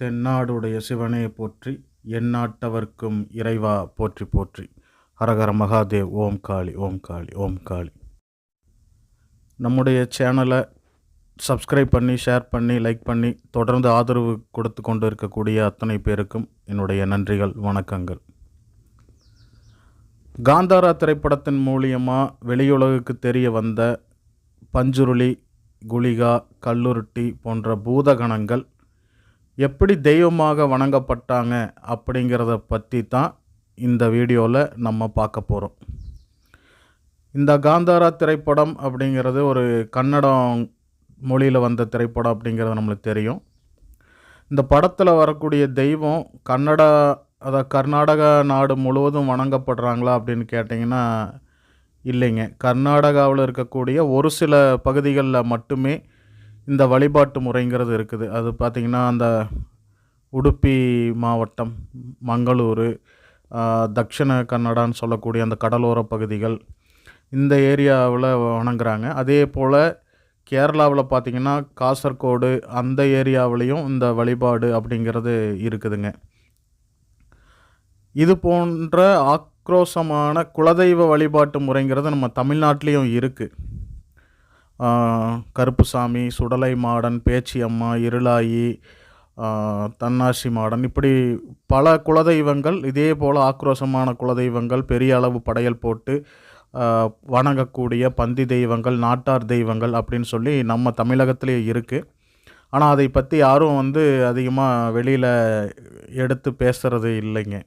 தென்னாடுடைய சிவனே போற்றி எந்நாட்டவர்க்கும் இறைவா போற்றி போற்றி. ஹரஹர மகாதேவ் ஓம் காளி ஓம் காளி ஓம் காளி. நம்முடைய சேனலை சப்ஸ்கிரைப் பண்ணி ஷேர் பண்ணி லைக் பண்ணி தொடர்ந்து ஆதரவு கொடுத்து கொண்டு இருக்கக்கூடிய அத்தனை பேருக்கும் என்னுடைய நன்றிகள் வணக்கங்கள். காந்தாரா திரைப்படத்தின் மூலியமாக வெளியுலகுக்கு தெரிய வந்த பஞ்சுருளி குளிகா கல்லுருட்டி போன்ற பூதகணங்கள் எப்படி தெய்வமாக வணங்கப்பட்டாங்க அப்படிங்கிறத பற்றி தான் இந்த வீடியோவில் நம்ம பார்க்க போகிறோம் இந்த காந்தாரா திரைப்படம் அப்படிங்கிறது ஒரு கன்னடம் மொழியில் வந்த திரைப்படம் அப்படிங்கிறது நம்மளுக்கு தெரியும். இந்த படத்தில் வரக்கூடிய தெய்வம் கன்னடா அதாவது கர்நாடகா நாடு முழுவதும் வணங்கப்படுறாங்களா அப்படின்னு கேட்டிங்கன்னா இல்லைங்க. கர்நாடகாவில் இருக்கக்கூடிய ஒரு சில பகுதிகளில் மட்டுமே இந்த வழிபாட்டு முறைங்கிறது இருக்குது. அது பார்த்திங்கன்னா அந்த உடுப்பி மாவட்டம் மங்களூர் தக்ஷண கன்னடான்னு சொல்லக்கூடிய அந்த கடலோர பகுதிகள் இந்த ஏரியாவில் வணங்குறாங்க. அதே போல் கேரளாவில் பார்த்திங்கன்னா காசர்கோடு அந்த ஏரியாவிலையும் இந்த வழிபாடு அப்படிங்கிறது இருக்குதுங்க. இது போன்ற ஆக்ரோஷமான குலதெய்வ வழிபாட்டு முறைங்கிறது நம்ம தமிழ்நாட்டிலையும் இருக்குது கருப்புசாமி சுடலை மாடன் பேச்சியம்மா இருளாயி தன்னாசி மாடன். இப்படி பல குலதெய்வங்கள் இதே போல் ஆக்ரோஷமான குலதெய்வங்கள் பெரிய அளவு படையல் போட்டு வணங்கக்கூடிய பந்தி தெய்வங்கள் நாட்டார் தெய்வங்கள் அப்படின்னு சொல்லி நம்ம தமிழகத்திலே இருக்குது ஆனால் அதை பற்றி யாரும் வந்து அதிகமாக வெளியில் எடுத்து பேசுகிறது இல்லைங்க.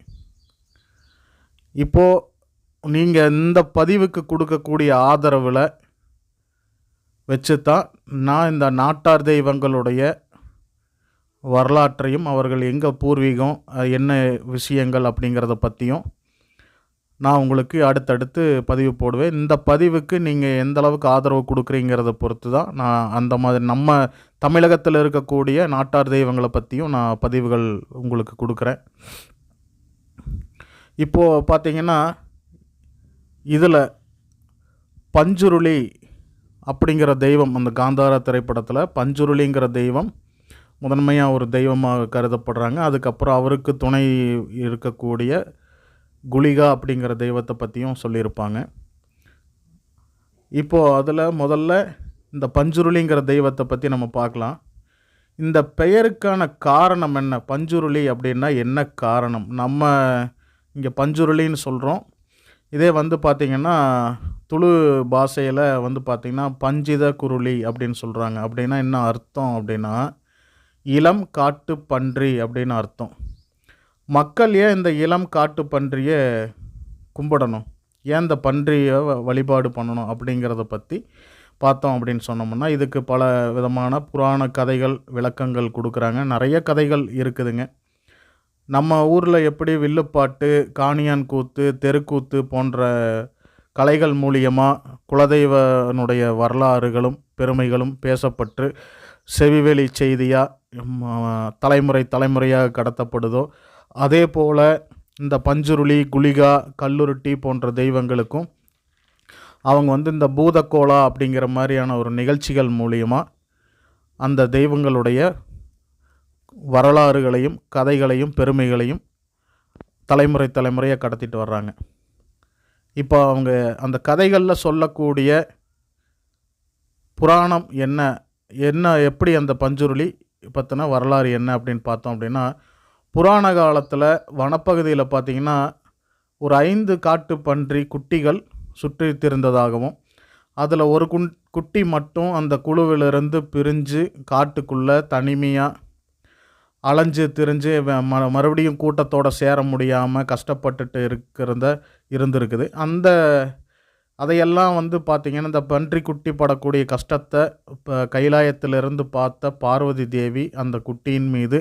இப்போது நீங்கள் இந்த பதிவுக்கு கொடுக்கக்கூடிய ஆதரவில் வச்சு தான் நான் இந்த நாட்டார் தெய்வங்களுடைய வரலாற்றையும் அவர்கள் எங்கே பூர்வீகம் என்ன விஷயங்கள் அப்படிங்கிறத பற்றியும் நான் உங்களுக்கு அடுத்தடுத்து பதிவு போடுவேன். இந்த பதிவுக்கு நீங்கள் எந்த அளவுக்கு ஆதரவு கொடுக்குறீங்கிறத பொறுத்து தான் நான் அந்த மாதிரி நம்ம தமிழகத்தில் இருக்கக்கூடிய நாட்டார் தெய்வங்களை பற்றியும் நான் பதிவுகள் உங்களுக்கு கொடுக்குறேன். இப்போது பார்த்தீங்கன்னா இதில் பஞ்சுருளி அப்படிங்கிற தெய்வம் அந்த காந்தாரா திரைப்படத்தில் பஞ்சுருளிங்கிற தெய்வம் முதன்மையாக ஒரு தெய்வமாக கருதப்படுறாங்க. அதுக்கப்புறம் அவருக்கு துணை இருக்கக்கூடிய குளிகா அப்படிங்கிற தெய்வத்தை பற்றியும் சொல்லியிருப்பாங்க. இப்போது அதில் முதல்ல இந்த பஞ்சுருளிங்கிற தெய்வத்தை பற்றி நம்ம பார்க்கலாம். இந்த பெயருக்கான காரணம் என்ன? பஞ்சுருளி அப்படின்னா என்ன காரணம்? நம்ம இங்கே பஞ்சுருளின்னு சொல்கிறோம் இதே வந்து பார்த்திங்கன்னா துளு பாஷையில் வந்து பார்த்திங்கன்னா பஞ்சித குருளி அப்படின்னு சொல்கிறாங்க அப்படின்னா என்ன அர்த்தம் அப்படின்னா இளம் காட்டு பன்றி அப்படின்னு அர்த்தம். மக்கள் ஏன் இந்த இளம் காட்டு பன்றியை கும்பிடணும்? ஏன் இந்த பன்றியை வழிபாடு பண்ணணும் அப்படிங்கிறத பற்றி பார்த்தோம் அப்படின்னு சொன்னோம்னா இதுக்கு பல விதமான புராண கதைகள் விளக்கங்கள் கொடுக்குறாங்க. நிறைய கதைகள் இருக்குதுங்க. நம்ம ஊரில் எப்படி வில்லுப்பாட்டு காணியான் கூத்து தெருக்கூத்து போன்ற கலைகள் மூலியமாக குலதெய்வனுடைய வரலாறுகளும் பெருமைகளும் பேசப்பட்டு செவிவெளி செய்தியாக தலைமுறை தலைமுறையாக கடத்தப்படுதோ அதே போல் இந்த பஞ்சுருளி குளிகா கல்லுருட்டி போன்ற தெய்வங்களுக்கும் அவங்க வந்து இந்த பூதக்கோலா அப்படிங்கிற மாதிரியான ஒரு நிகழ்ச்சிகள் மூலியமாக அந்த தெய்வங்களுடைய வரலாறுகளையும் கதைகளையும் பெருமைகளையும் தலைமுறை தலைமுறையாக கடத்திட்டு வர்றாங்க. இப்போ அவங்க அந்த கதைகளில் சொல்லக்கூடிய புராணம் என்ன என்ன எப்படி அந்த பஞ்சுருளி பற்றின வரலாறு என்ன அப்படின்னு பார்த்தோம் அப்படின்னா புராண காலத்தில் வனப்பகுதியில் பார்த்திங்கன்னா ஒரு ஐந்து காட்டு பன்றி குட்டிகள் சுற்றி திருந்ததாகவும் அதில் ஒரு குன் குட்டி மட்டும் அந்த குழுவிலிருந்து பிரிஞ்சு காட்டுக்குள்ளே தனிமையாக அலைஞ்சு திரிஞ்சு ம மறுபடியும் கூட்டத்தோடு சேர முடியாமல் கஷ்டப்பட்டுட்டு இருக்கிறத இருந்திருக்குது. அந்த அதையெல்லாம் வந்து பார்த்திங்கன்னா இந்த பன்றி குட்டி படக்கூடிய கஷ்டத்தை இப்போ கைலாயத்திலிருந்து பார்த்த பார்வதி தேவி அந்த குட்டியின் மீது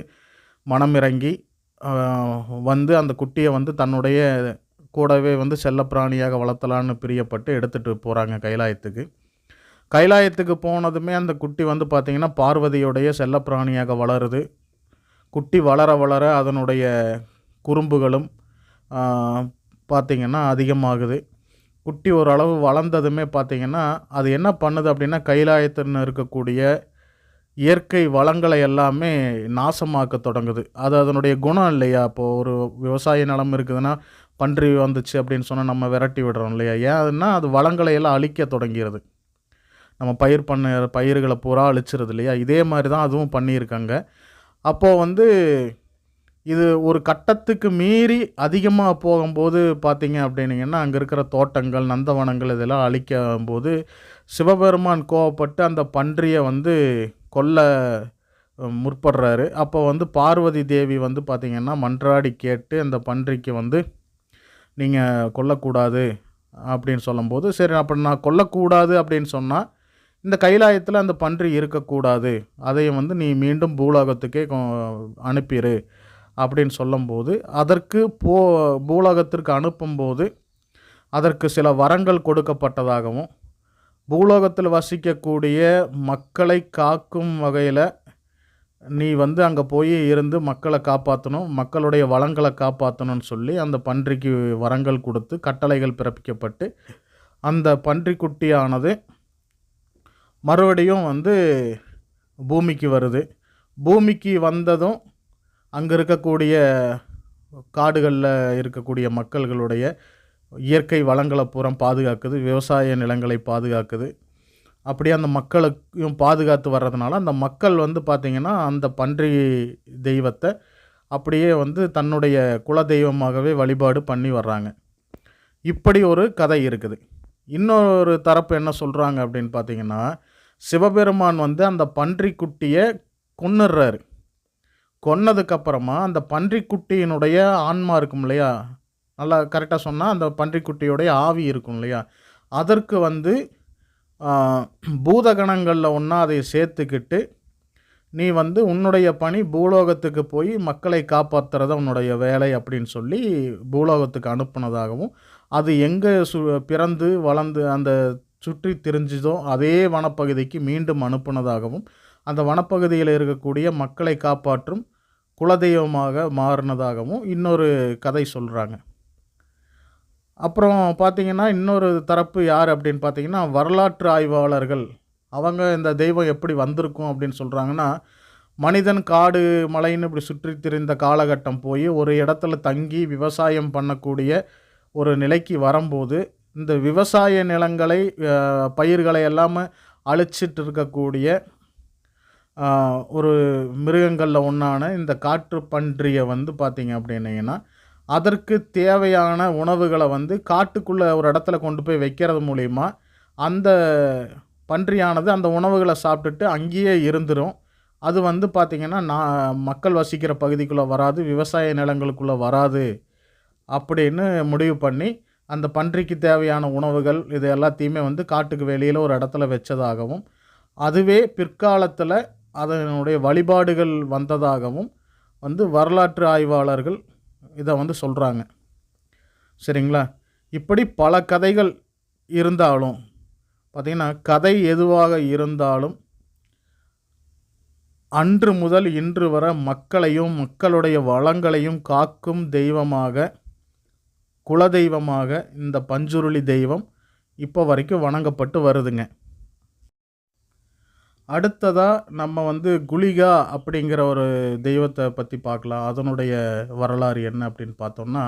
மனம் இறங்கி வந்து அந்த குட்டியை வந்து தன்னுடைய கூடவே வந்து செல்லப்பிராணியாக வளர்த்தலான்னு பிரியப்பட்டு எடுத்துகிட்டு போகிறாங்க கைலாயத்துக்கு. கைலாயத்துக்கு போனதுமே அந்த குட்டி வந்து பார்த்திங்கன்னா பார்வதியுடைய செல்லப்பிராணியாக வளருது. குட்டி வளர வளர அதனுடைய குறும்புகளும் பார்த்திங்கன்னா அதிகமாகுது. குட்டி ஓரளவு வளர்ந்ததுமே பார்த்திங்கன்னா அது என்ன பண்ணுது அப்படின்னா கைலாயத்தில் இருக்கக்கூடிய இயற்கை வளங்களை எல்லாமே நாசமாக்க தொடங்குது. அது அதனுடைய குணம் இல்லையா? இப்போது ஒரு விவசாய நிலம் இருக்குதுன்னா பன்றி வந்துச்சு அப்படின்னு சொன்னால் நம்ம விரட்டி விடுறோம் இல்லையா? ஏன்னா அது வளங்களை எல்லாம் அழிக்க தொடங்கிறது. நம்ம பயிர் பண்ண பயிர்களை பூரா அழிச்சிருது இல்லையா? இதே மாதிரி தான் அதுவும் பண்ணியிருக்காங்க. அப்போது வந்து இது ஒரு கட்டத்துக்கு மீறி அதிகமாக போகும்போது பார்த்தீங்க அப்படின்னீங்கன்னா அங்கே இருக்கிற தோட்டங்கள் நந்தவனங்கள் இதெல்லாம் அழிக்கும் போது சிவபெருமான் கோவப்பட்டு அந்த பன்றியை வந்து கொல்ல முற்படுறாரு. அப்போ வந்து பார்வதி தேவி வந்து பார்த்திங்கன்னா மன்றாடி கேட்டு அந்த பன்றிக்கு வந்து நீங்கள் கொல்லக்கூடாது அப்படின்னு சொல்லும்போது சரி அப்போ நான் கொல்லக்கூடாது அப்படின்னு சொன்னால் இந்த கைலாயத்தில் அந்த பன்றி இருக்கக்கூடாது. அதையும் வந்து நீ மீண்டும் பூலோகத்துக்கே கொ- அனுப்பிடு அப்படின்னு சொல்லும்போது அதற்கு போ பூலோகத்திற்கு அனுப்பும்போது அதற்கு சில வரங்கள் கொடுக்கப்பட்டதாகவும் பூலோகத்தில் வசிக்கக்கூடிய மக்களை காக்கும் வகையில் நீ வந்து அங்கே போய் இருந்து மக்களை காப்பாற்றணும் மக்களுடைய வளங்களை காப்பாற்றணும்னு சொல்லி அந்த பன்றிக்கு வரங்கள் கொடுத்து கட்டளைகள் பிறப்பிக்கப்பட்டு அந்த பன்றிக்குட்டியானது மறுபடியும் வந்து பூமிக்கு வருது. பூமிக்கு வந்ததும் அங்கே இருக்கக்கூடிய காடுகளில் இருக்கக்கூடிய மக்கள்களுடைய இயற்கை வளங்களை பூரா பாதுகாக்குது விவசாய நிலங்களை பாதுகாக்குது. அப்படியே அந்த மக்களுக்கும் பாதுகாத்து வர்றதுனால அந்த மக்கள் வந்து பார்த்திங்கன்னா அந்த பன்றி தெய்வத்தை அப்படியே வந்து தன்னுடைய குல தெய்வமாகவே வழிபாடு பண்ணி வர்றாங்க. இப்படி ஒரு கதை இருக்குது. இன்னொரு தரப்பு என்ன சொல்கிறாங்க அப்படின்னு பார்த்தீங்கன்னா சிவபெருமான் வந்து அந்த பன்றிக்குட்டியை கொன்னுடுறாரு கொன்னதுக்கப்புறமா அந்த பன்றிக்குட்டியினுடைய ஆன்மா இருக்கும் இல்லையா? நல்லா கரெக்டாக சொன்னால் அந்த பன்றிக்குட்டியோடைய ஆவி இருக்கும் இல்லையா? அதற்கு வந்து பூதகணங்களில் ஒன்றா அதை சேர்த்துக்கிட்டு நீ வந்து உன்னுடைய பணி பூலோகத்துக்கு போய் மக்களை காப்பாற்றுறத உன்னுடைய வேலை அப்படின்னு சொல்லி பூலோகத்துக்கு அனுப்புனதாகவும் அது எங்கே சு பிறந்து வளர்ந்து அந்த சுற்றி திரிஞ்சதோ அதே வனப்பகுதிக்கு மீண்டும் அனுப்புனதாகவும் அந்த வனப்பகுதியில் இருக்கக்கூடிய மக்களை காப்பாற்றும் குலதெய்வமாக மாறினதாகவும் இன்னொரு கதை சொல்கிறாங்க அப்புறம் பார்த்திங்கன்னா இன்னொரு தரப்பு யார் அப்படின்னு பார்த்தீங்கன்னா வரலாற்று ஆய்வாளர்கள். அவங்க இந்த தெய்வம் எப்படி வந்திருக்கும் அப்படின்னு சொல்கிறாங்கன்னா மனிதன் காடு மலைன்னு இப்படி சுற்றி திரிந்த காலகட்டம் போய் ஒரு இடத்துல தங்கி விவசாயம் பண்ணக்கூடிய ஒரு நிலைக்கு வரும்போது இந்த விவசாய நிலங்களை பயிர்களை எல்லாமே அழிச்சிட்டு இருக்கக்கூடிய ஒரு மிருகங்களில் ஒன்றான இந்த காற்று பன்றியை வந்து பார்த்திங்க அப்படின்னீங்கன்னா அதற்கு தேவையான உணவுகளை வந்து காட்டுக்குள்ளே ஒரு இடத்துல கொண்டு போய் வைக்கிறது மூலிமா அந்த பன்றியானது அந்த உணவுகளை சாப்பிட்டுட்டு அங்கேயே இருந்துடும் அது வந்து பார்த்திங்கன்னா நான் மக்கள் வசிக்கிற பகுதிக்குள்ளே வராது விவசாய நிலங்களுக்குள்ளே வராது அப்படின்னு முடிவு பண்ணி அந்த பன்றிக்கு தேவையான உணவுகள் இது எல்லாத்தையுமே வந்து காட்டுக்கு வெளியில் ஒரு இடத்துல வச்சதாகவும் அதுவே பிற்காலத்தில் அதனுடைய வழிபாடுகள் வந்ததாகவும் வந்து வரலாற்று ஆய்வாளர்கள் இதை வந்து சொல்கிறாங்க சரிங்களா? இப்படி பல கதைகள் இருந்தாலும் பார்த்திங்கன்னா கதை எதுவாக இருந்தாலும் அன்று முதல் இன்று வர மக்களையும் மக்களுடைய வளங்களையும் காக்கும் தெய்வமாக குலதெய்வமாக இந்த பஞ்சுருளி தெய்வம் இப்போ வரைக்கும் வணங்கப்பட்டு வருதுங்க. அடுத்ததாக நம்ம வந்து குளிகா அப்படிங்கிற ஒரு தெய்வத்தை பற்றி பார்க்கலாம். அதனுடைய வரலாறு என்ன அப்படின்னு பார்த்தோம்னா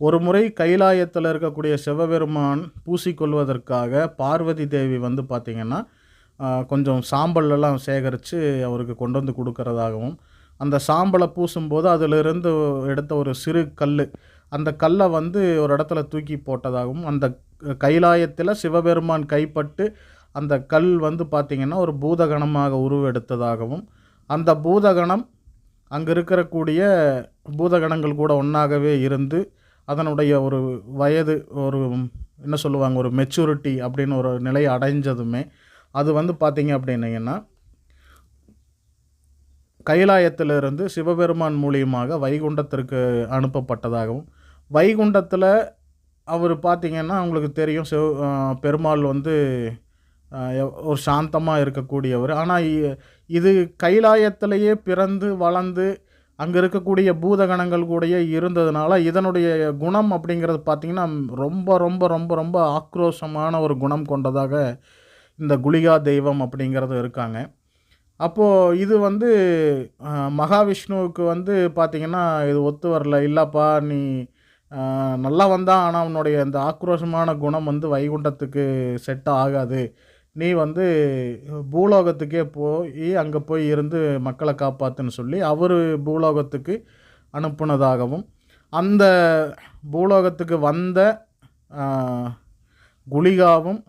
ஒரு முறை கைலாயத்தில் இருக்கக்கூடிய சிவபெருமான் பூசிக்கொள்வதற்காக பார்வதி தேவி வந்து பார்த்திங்கன்னா கொஞ்சம் சாம்பல்லாம் சேகரித்து அவருக்கு கொண்டு வந்து கொடுக்கறதாகவும் அந்த சாம்பலை பூசும்போது அதிலிருந்து எடுத்த ஒரு சிறு கல் அந்த கல்லை வந்து ஒரு இடத்துல தூக்கி போட்டதாகவும் அந்த கைலாயத்தில் சிவபெருமான் கைப்பட்டு அந்த கல் வந்து பார்த்திங்கன்னா ஒரு பூதகணமாக உருவெடுத்ததாகவும் அந்த பூதகணம் அங்கே இருக்கக்கூடிய பூதகணங்கள் கூட ஒன்றாகவே இருந்து அதனுடைய ஒரு வயது ஒரு என்ன சொல்லுவாங்க ஒரு மெச்சூரிட்டி அப்படின்னு ஒரு நிலை அடைஞ்சதுமே அது வந்து பார்த்திங்க அப்படின்னீங்கன்னா கைலாயத்திலிருந்து சிவபெருமான் மூலியமாக வைகுண்டத்திற்கு அனுப்பப்பட்டதாகவும் வைகுண்டத்தில் அவர் பார்த்திங்கன்னா உங்களுக்கு தெரியும் சிவ பெருமாள் வந்து ஒரு சாந்தமாக இருக்கக்கூடியவர். ஆனால் இது கைலாயத்திலேயே பிறந்து வளர்ந்து அங்கே இருக்கக்கூடிய பூதகணங்கள் கூடயே இருந்ததுனால இதனுடைய குணம் அப்படிங்கிறது பார்த்திங்கன்னா ரொம்ப ரொம்ப ரொம்ப ரொம்ப ஆக்ரோஷமான ஒரு குணம் கொண்டதாக இந்த குளிகா தெய்வம் அப்படிங்கிறது இருக்காங்க. அப்போது இது வந்து மகாவிஷ்ணுவுக்கு வந்து பார்த்திங்கன்னா இது ஒத்து வரல. இல்லைப்பா நீ நல்லா வந்தான் ஆனால் அவனுடைய அந்த ஆக்ரோஷமான குணம் வந்து வைகுண்டத்துக்கு செட் ஆகாது. நீ வந்து பூலோகத்துக்கே போய் அங்கே போய் இருந்து மக்களை காப்பாத்துன்னு சொல்லி அவர் பூலோகத்துக்கு அனுப்புனதாகவும் அந்த பூலோகத்துக்கு வந்த குளிகாவும்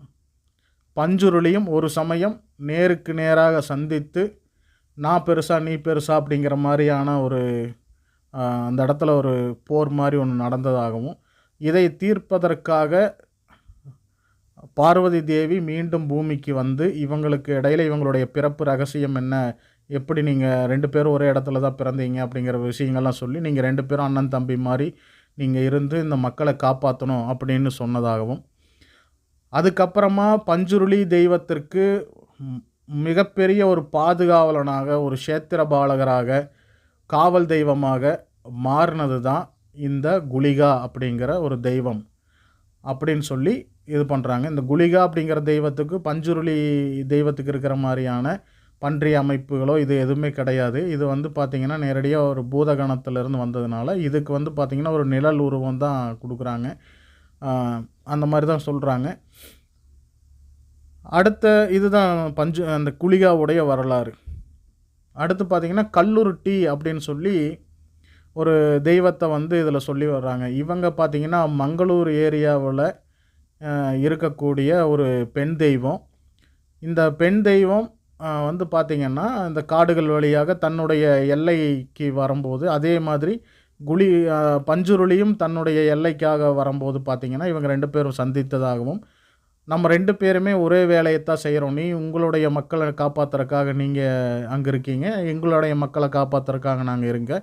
பஞ்சுருளியும் ஒரு சமயம் நேருக்கு நேராக சந்தித்து நான் பெருசா நீ பெருசா அப்படிங்கிற மாதிரியான ஒரு அந்த இடத்துல ஒரு போர் மாதிரி ஒன்று நடந்ததாகவும் இதை தீர்ப்பதற்காக பார்வதி தேவி மீண்டும் பூமிக்கு வந்து இவங்களுக்கு இடையில இவங்களுடைய பிறப்பு ரகசியம் என்ன? எப்படி நீங்கள் ரெண்டு பேரும் ஒரே இடத்துல தான் பிறந்தீங்க? அப்படிங்கிற விஷயங்கள்லாம் சொல்லி நீங்கள் ரெண்டு பேரும் அண்ணன் தம்பி மாதிரி நீங்கள் இருந்து இந்த மக்களை காப்பாற்றணும் அப்படின்னு சொன்னதாகவும் அதுக்கப்புறமா பஞ்சுருளி தெய்வத்திற்கு மிகப்பெரிய ஒரு பாதுகாவலனாக ஒரு சேத்திர பாலகராக காவல் தெய்வமாக மாறினது தான் இந்த குளிகா அப்படிங்கிற ஒரு தெய்வம் அப்படின்னு சொல்லி இது பண்ணுறாங்க இந்த குளிகா அப்படிங்கிற தெய்வத்துக்கு பஞ்சுருளி தெய்வத்துக்கு இருக்கிற மாதிரியான பன்றி அமைப்புகளோ இது எதுவுமே கிடையாது. இது வந்து பார்த்திங்கன்னா நேரடியாக ஒரு பூதகணத்திலேருந்து வந்ததுனால இதுக்கு வந்து பார்த்திங்கன்னா ஒரு நிழல் உருவம் தான் கொடுக்குறாங்க. அந்த மாதிரி தான் சொல்கிறாங்க அடுத்த இதுதான் பஞ்சு அந்த குளிகாவுடைய வரலாறு. அடுத்து பார்த்திங்கன்னா கல்லுருட்டி அப்படின்னு சொல்லி ஒரு தெய்வத்தை வந்து இதில் சொல்லி வர்றாங்க. இவங்க பார்த்திங்கன்னா மங்களூர் ஏரியாவில் இருக்கக்கூடிய ஒரு பெண் தெய்வம். இந்த பெண் தெய்வம் வந்து பார்த்திங்கன்னா இந்த காடுகள் வழியாக தன்னுடைய எல்லைக்கு வரும்போது அதே மாதிரி குழி பஞ்சுருளியும் தன்னுடைய எல்லைக்காக வரும்போது பார்த்திங்கன்னா இவங்க ரெண்டு பேரும் சந்தித்ததாகவும் நம்ம ரெண்டு பேருமே ஒரே வேலையை தான் செய்கிறோம் நீ உங்களுடைய மக்களை காப்பாற்றுறக்காக நீங்கள் அங்கே இருக்கீங்க. எங்களுடைய மக்களை காப்பாற்றுறக்காக நாங்கள் இருங்க.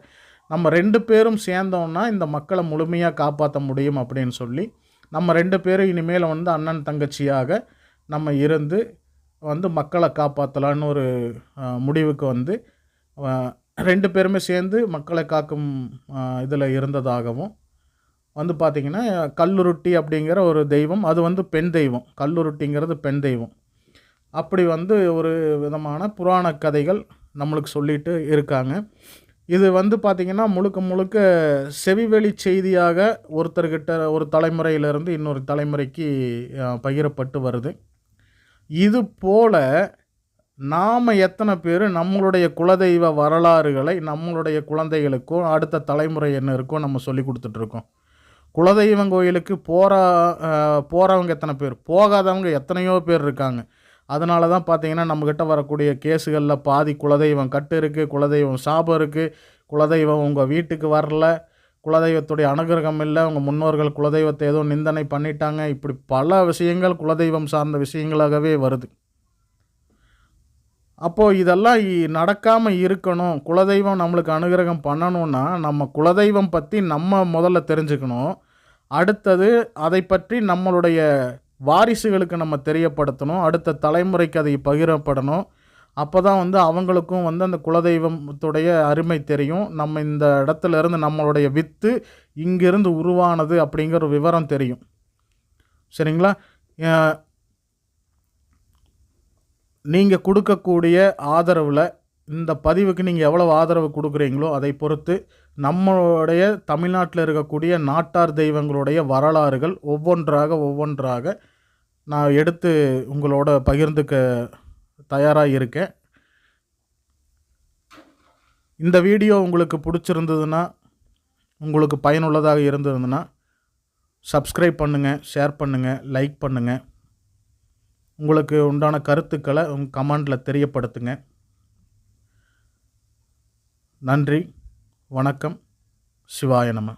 நம்ம ரெண்டு பேரும் சேர்ந்தோம்னா இந்த மக்களை முழுமையாக காப்பாற்ற முடியும் அப்படின்னு சொல்லி நம்ம ரெண்டு பேரும் இனிமேல் வந்து அண்ணன் தங்கச்சியாக நம்ம இருந்து வந்து மக்களை காப்பாற்றலான்னு ஒரு முடிவுக்கு வந்து ரெண்டு பேருமே சேர்ந்து மக்களை காக்கும் இதில் இருந்ததாகவும் வந்து பார்த்திங்கன்னா கல்லுருட்டி அப்படிங்கிற ஒரு தெய்வம். அது வந்து பெண் தெய்வம். கல்லுருட்டிங்கிறது பெண் தெய்வம். அப்படி வந்து ஒரு விதமான புராண கதைகள் நம்மளுக்கு சொல்லிட்டு இருக்காங்க. இது வந்து பார்த்திங்கன்னா முழுக்க முழுக்க செவிவெளி செய்தியாக ஒருத்தர்கிட்ட ஒரு தலைமுறையிலிருந்து இன்னொரு தலைமுறைக்கு பகிரப்பட்டு வருது. இது போல நாம் எத்தனை பேர் நம்மளுடைய குலதெய்வ வரலாறுகளை நம்மளுடைய குழந்தைகளுக்கும் அடுத்த தலைமுறையினருக்கும் நம்ம சொல்லி கொடுத்துட்ருக்கோம். குலதெய்வம் கோயிலுக்கு போகிற போகிறவங்க எத்தனை பேர்? போகாதவங்க எத்தனையோ பேர் இருக்காங்க. அதனால தான் பார்த்தீங்கன்னா நம்மக்கிட்ட வரக்கூடிய கேஸுகளில் பாதி குலதெய்வம் கட்டு இருக்குது குலதெய்வம் சாபம் இருக்குது குலதெய்வம் உங்கள் வீட்டுக்கு வரல. குலதெய்வத்துடைய அனுகிரகம் இல்லை. உங்கள் முன்னோர்கள் குலதெய்வத்தை ஏதோ நிந்தனை பண்ணிட்டாங்க. இப்படி பல விஷயங்கள் குலதெய்வம் சார்ந்த விஷயங்களாகவே வருது. அப்போது இதெல்லாம் நடக்காமல் இருக்கணும். குலதெய்வம் நம்மளுக்கு அனுகிரகம் பண்ணணும்னா நம்ம குலதெய்வம் பற்றி நம்ம முதல்ல தெரிஞ்சுக்கணும். அடுத்தது அதை பற்றி நம்மளுடைய வாரிசுகளுக்கு நம்ம தெரியப்படுத்தணும். அடுத்த தலைமுறைக்கு அதை பகிரப்படணும். அப்போ தான் வந்து அவங்களுக்கும் வந்து அந்த குலதெய்வத்துடைய அருமை தெரியும். நம்ம இந்த இடத்துல இருந்து நம்மளுடைய வித்து இங்கிருந்து உருவானது அப்படிங்கிற ஒரு விவரம் தெரியும். சரிங்களா? நீங்கள் கொடுக்கக்கூடிய ஆதரவில் இந்த பதிவுக்கு நீங்கள் எவ்வளவு ஆதரவு கொடுக்குறீங்களோ அதை பொறுத்து நம்மளுடைய தமிழ்நாட்டில் இருக்கக்கூடிய நாட்டார் தெய்வங்களுடைய வரலாறுகள் ஒவ்வொன்றாக ஒவ்வொன்றாக நான் எடுத்து உங்களோட பகிர்ந்துக்க தயாராக இருக்கேன். இந்த வீடியோ உங்களுக்கு பிடிச்சிருந்ததுன்னா உங்களுக்கு பயனுள்ளதாக இருந்ததுன்னா சப்ஸ்கிரைப் பண்ணுங்கள் ஷேர் பண்ணுங்கள் லைக் பண்ணுங்கள் உங்களுக்கு உண்டான கருத்துக்களை உங்கள் கமெண்டில் தெரியப்படுத்துங்க. நன்றி வணக்கம் சிவாய நம.